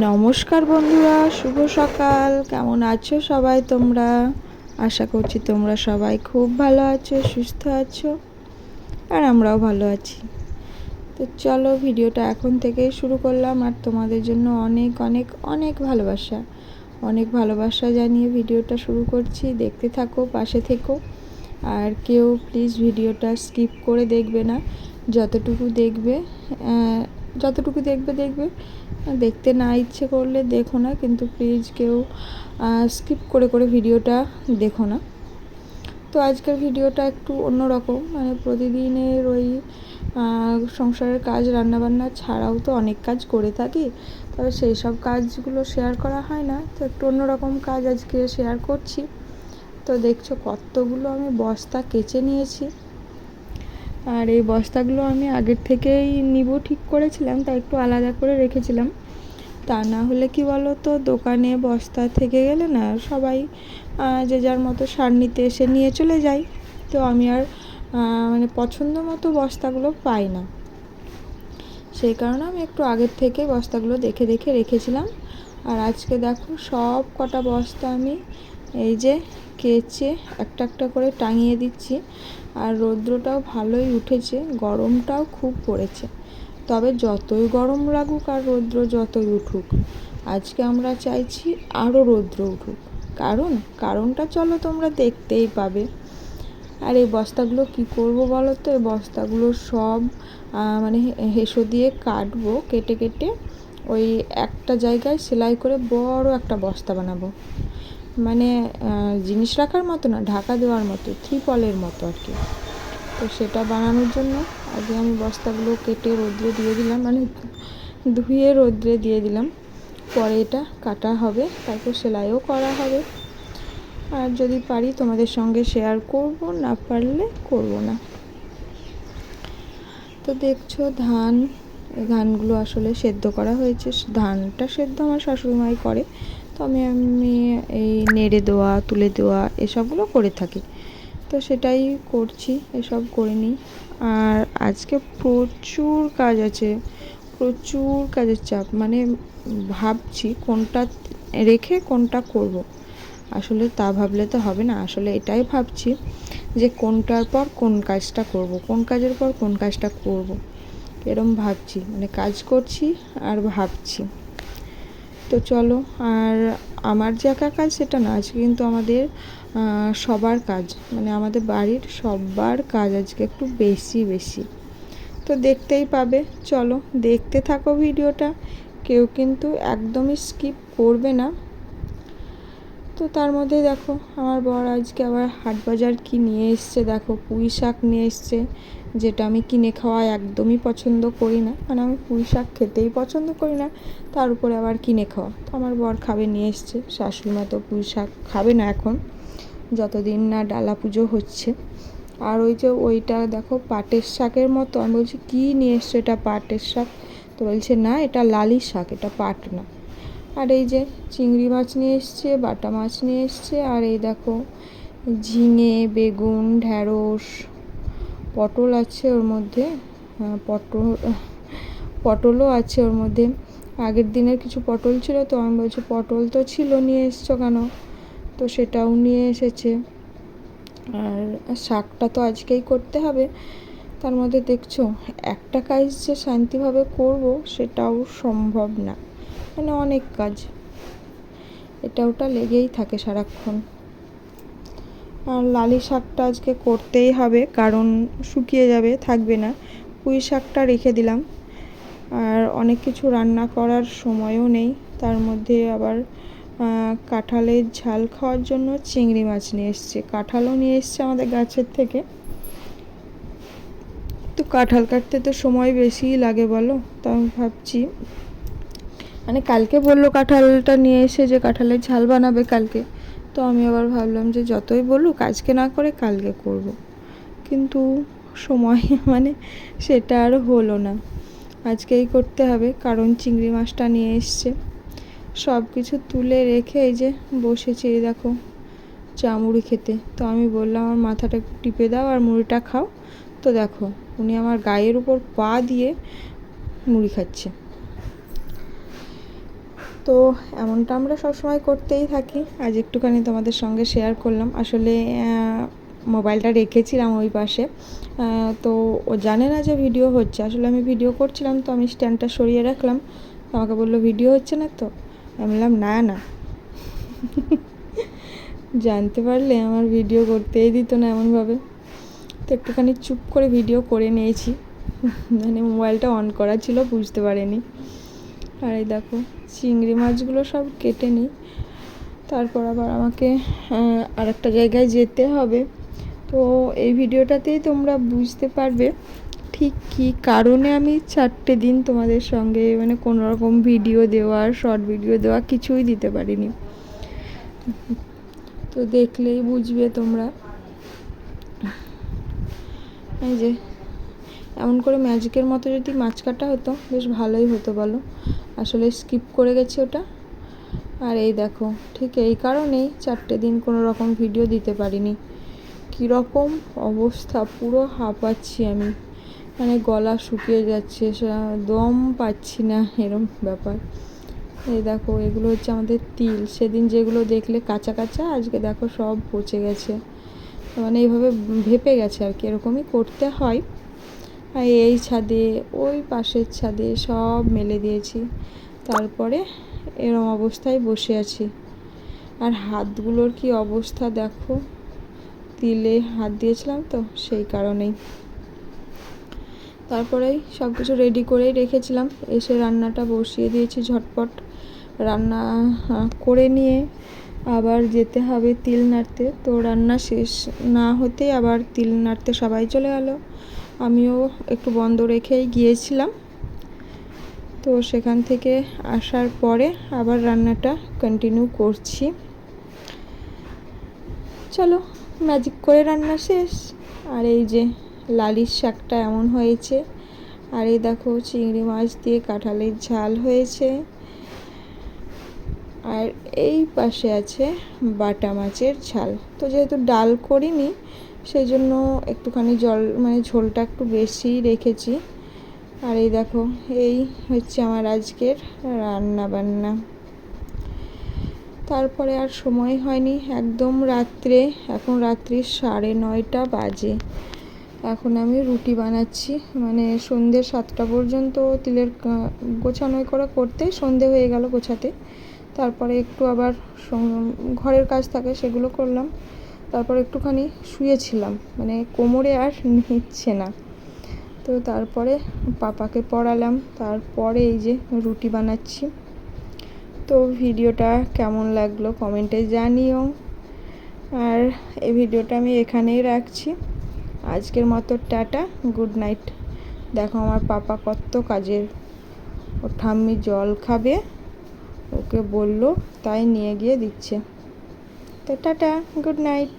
নমস্কার বন্ধুরা, শুভ সকাল। কেমন আছো সবাই তোমরা? আশা করছি তোমরা সবাই খুব ভালো আছো, সুস্থ আছো, আর আমরাও ভালো আছি। তো চলো ভিডিওটা এখন থেকেই শুরু করলাম, আর তোমাদের জন্য অনেক অনেক অনেক ভালোবাসা। অনেক ভালোবাসা জানিয়ে ভিডিওটা শুরু করছি। দেখতে থাকো, পাশে থেকো। আর কেউ প্লিজ ভিডিওটা স্কিপ করে দেখবে না। যতটুকু দেখবে যতটুকু দেখবে দেখবে। দেখতে না ইচ্ছে করলে দেখো না, কিন্তু প্লিজ কেউ স্কিপ করে করে ভিডিওটা দেখো না। তো আজকের ভিডিওটা একটু অন্যরকম মানে প্রতিদিনের ওই সংসারের কাজ, রান্নাবান্না ছাড়াও তো অনেক কাজ করে থাকি। তবে সেই সব কাজগুলো শেয়ার করা হয় না, তো একটু অন্যরকম কাজ আজকে শেয়ার করছি। তো দেখছ কতগুলো আমি বস্তা কেচে নিয়েছি। আর এই বস্তাগুলো আমি আগের থেকেই নিব, ঠিক করেছিলাম তাই একটু আলাদা করে রেখেছিলাম। তা না হলে কি বলো তো দোকানে বস্তা থেকে গেলে না সবাই যে যার মতো সার নিতে এসে নিয়ে চলে যায়। তো আমি আর মানে পছন্দ মতো বস্তাগুলো পাই না। সেই কারণে আমি একটু আগের থেকে বস্তাগুলো দেখে দেখে রেখেছিলাম। আর আজকে দেখো সব কটা বস্তা আমি, এই যে কেচে একটা একটা করে টাঙিয়ে দিচ্ছি। আর রৌদ্রটাও ভালোই উঠেছে, গরমটাও খুব পড়েছে। তবে যতই গরম লাগুক আর রৌদ্র যতই উঠুক, আজকে আমরা চাইছি আরও রৌদ্র উঠুক। কারণ? কারণটা চলো তোমরা দেখতেই পাবে। আর এই বস্তাগুলো কি করব বলো তো? এই বস্তাগুলো সব মানে হেসো দিয়ে কাটবো, কেটে কেটে ওই একটা জায়গায় সেলাই করে বড় একটা বস্তা বানাবো। মানে জিনিস রাখার মতো না, ঢাকা দেওয়ার মতো ত্রিপলের মতো আর কি। তো সেটা বানানোর জন্য আগে আমি বস্তাগুলো কেটে রোদ্রে দিয়ে দিলাম মানে ধুয়ে রোদ্রে দিয়ে দিলাম। পরে এটা কাটা হবে, তারপর সেলাইও করা হবে। আর যদি পারি তোমাদের সঙ্গে শেয়ার করব, না পারলে করব না। তো দেখছ, ধান, ধানগুলো আসলে সেদ্ধ করা হয়েছে, ধানটা সেদ্ধ আমার শাশুড়িমাই করে। আমি আমি এই নেড়ে দেওয়া, তুলে দেওয়া এসবগুলো করে থাকি। তো সেটাই করছি, এসব করে নিই। আর আজকে প্রচুর কাজ আছে, প্রচুর কাজের চাপ। মানে ভাবছি কোনটা রেখে কোনটা করব। আসলে তা ভাবলে তো হবে না। আসলে এটাই ভাবছি যে কোনটার পর কোন কাজটা করব, কোন কাজের পর কোন কাজটা করব। এরম ভাবছি। মানে কাজ করছি আর ভাবছি। তো চলো, আর আমার যে একা কাজ সেটা না, আজকে কিন্তু আমাদের সবার কাজ। মানে আমাদের বাড়ির সবার কাজ আজকে একটু বেশি বেশি। তো দেখতেই পাবে। চলো, দেখতে থাকো ভিডিওটা। কেউ কিন্তু একদমই স্কিপ করবে না। তো তার মধ্যে দেখো, আমার বর আজকে আবার হাট বাজার কি নিয়ে এসছে, দেখো, পুঁই শাক নিয়ে এসছে, যেটা আমি কিনে খাওয়া একদমই পছন্দ করি না। মানে আমি পুঁই শাক খেতেই পছন্দ করি না, তার উপরে আবার কিনে খাওয়া। তো আমার বর খাবে নিয়ে এসছে শাশুড়ি মা তো পুঁই শাক খাবে না এখন, যতদিন না ডালা পুজো হচ্ছে। আর ওই যে ওইটা দেখো, পাটের শাকের মতো, আমি বলছি, কী নিয়ে এসছো এটা পাটের শাক? তো বলছে, না, এটা লালি শাক, এটা পাট না। আর এই যে চিংড়ি মাছ নিয়ে এসছে বাটা মাছ নিয়ে এসছে আর এই দেখো ঝিঙে বেগুন ঢ্যাঁড়স পটল আছে ওর মধ্যে হ্যাঁ, পটল পটলও আছে ওর মধ্যে। আগের দিনের কিছু পটল ছিল তো আমি বলছি পটল তো ছিল নিয়ে এসছো কেন? তো সেটাও নিয়ে এসেছে। আর শাকটা তো আজকেই করতে হবে। তার মধ্যে দেখছ একটা কাজ যে শান্তিভাবে করব সেটাও সম্ভব না। মানে অনেক কাজ। এটা ওটা লেগেই থাকে সারাক্ষণ। আর লালি শাকটা আজকে করতেই হবে, কারণ শুকিয়ে যাবে, থাকবে না। পুঁই শাকটা রেখে দিলাম। আর অনেক কিছু রান্না করার সময়ও নেই। তার মধ্যে আবার কাঁঠালের ঝাল খাওয়ার জন্য চিংড়ি মাছ নিয়ে এসছে। কাঁঠালও নিয়ে এসছে আমাদের গাছের থেকে। তো কাঁঠাল কাটতে তো সময় বেশিই লাগে বলো? তো আমি ভাবছি মানে কালকে বলল কাঁঠালটা নিয়ে এসে যে কাঁঠালের ঝাল বানাবে কালকে। তো আমি আবার ভাবলাম যে যতই বলুক, আজকে না করে কালকে করব। কিন্তু সময় মানে সেটা আর হলো না। আজকেই করতে হবে, কারণ চিংড়ি মাছটা নিয়ে এসছে। সব কিছু তুলে রেখে এই যে বসেছি দেখো, চা মুড়ি খেতে। তো আমি বললাম, আমার মাথাটা একটু টিপে দাও আর মুড়িটা খাও। তো দেখো, উনি আমার গায়ের উপর পা দিয়ে মুড়ি খাচ্ছে। তো এমনটা আমরা সবসময় করতেই থাকি। আজ একটুখানি তোমাদের সঙ্গে শেয়ার করলাম। আসলে মোবাইলটা রেখেছিলাম ওই পাশে। তো ও জানে না যে ভিডিও হচ্ছে। আসলে আমি ভিডিও করছিলাম তো আমি স্ট্যান্ডটা সরিয়ে রাখলাম। আমাকে বলল ভিডিও হচ্ছে না তো? আমি বললাম, না না। জানতে পারলে আমার ভিডিও করতেই দিত না এমনভাবে। তো একটুখানি চুপ করে ভিডিও করে নিয়েছি। মানে মোবাইলটা অন করা ছিল, বুঝতে পারিনি। আর এই দেখো, চিংড়ি মাছগুলো সব কেটে নিই। তারপর আবার আমাকে আর একটা জায়গায় যেতে হবে। তো এই ভিডিওটাতেই তোমরা বুঝতে পারবে ঠিক কী কারণে আমি চারটে দিন তোমাদের সঙ্গে মানে কোনো রকম ভিডিও দেওয়া, শর্ট ভিডিও দেওয়া কিছুই দিতে পারিনি। তো দেখলেই বুঝবে তোমরা। এই যে এমন করে ম্যাজিকের মতো যদি মাছ কাটা হতো, বেশ ভালোই হতো বলো। আসলে স্কিপ করে গেছি ওটা। আর এই দেখো, ঠিক এই কারণেই চারটে দিন কোনো রকম ভিডিও দিতে পারিনি। কীরকম অবস্থা, পুরো হাঁপাচ্ছি আমি। মানে গলা শুকিয়ে যাচ্ছে দম পাচ্ছি না, এরম ব্যাপার। এই দেখো, এগুলো হচ্ছে আমাদের তিল। সেদিন যেগুলো দেখলে কাঁচা কাঁচা, আজকে দেখো সব পচে গেছে। মানে এইভাবে ভেপে গেছে আর কি, এরকমই করতে হয়। এই ছাদে, ওই পাশের ছাদে সব মেলে দিয়েছি। তারপরে এরম অবস্থায় বসে আছি। আর হাতগুলোর কি অবস্থা দেখো? তিলে হাত দিয়েছিলাম তো, সেই কারণেই। তারপরেই সব কিছু রেডি করেই রেখেছিলাম। এসে রান্নাটা বসিয়ে দিয়েছি ঝটপট। রান্না করে নিয়ে আবার যেতে হবে তিল নাড়তে। তো রান্না শেষ না হতেই আবার তিল নাড়তে সবাই চলে গেল আমিও একটু বন্ধ রেখেই গিয়েছিলাম। তো সেখান থেকে আসার পরে আবার রান্নাটা কন্টিনিউ করছি। চলো ম্যাজিক করে রান্না শেষ। আর এই যে লালির শাকটা এমন হয়েছে। আর এই দেখো, চিংড়ি মাছ দিয়ে কাঁঠালের ঝাল হয়েছে। আর এই পাশে আছে বাটা মাছের ঝাল তো যেহেতু ডাল করিনি সেই জন্য একটুখানি জল মানে ঝোলটা একটু বেশি রেখেছি। আর এই দেখো, এই হচ্ছে আমার আজকের রান্না বান্না তারপরে আর সময় হয়নি, একদম রাত্রে, এখন রাত্রি সাড়ে নয়টা বাজে। এখন আমি রুটি বানাচ্ছি মানে সন্ধ্যে সাতটা পর্যন্ত তিলের গোছানো করে করতে সন্ধে হয়ে গেল গোছাতে। তারপরে একটু আবার ঘরের কাজ থাকে সেগুলো করলাম। তারপর একটুখানি শুয়েছিলাম মানে কোমরে আর নিচ্ছে না। তো তারপরে পাপাকে পড়ালাম, তারপরে এই যে রুটি বানাচ্ছি। তো ভিডিওটা কেমন লাগল কমেন্টে জানিও। আর এই ভিডিওটা আমি এখানেই রাখছি। আজকের মতো টাটা, গুড নাইট। দেখো আমার পাপা কত কাজের। ও ঠাম্মি জল খাবে। ওকে বলল তাই নিয়ে গিয়ে দিচ্ছে। তো টাটা গুড নাইট।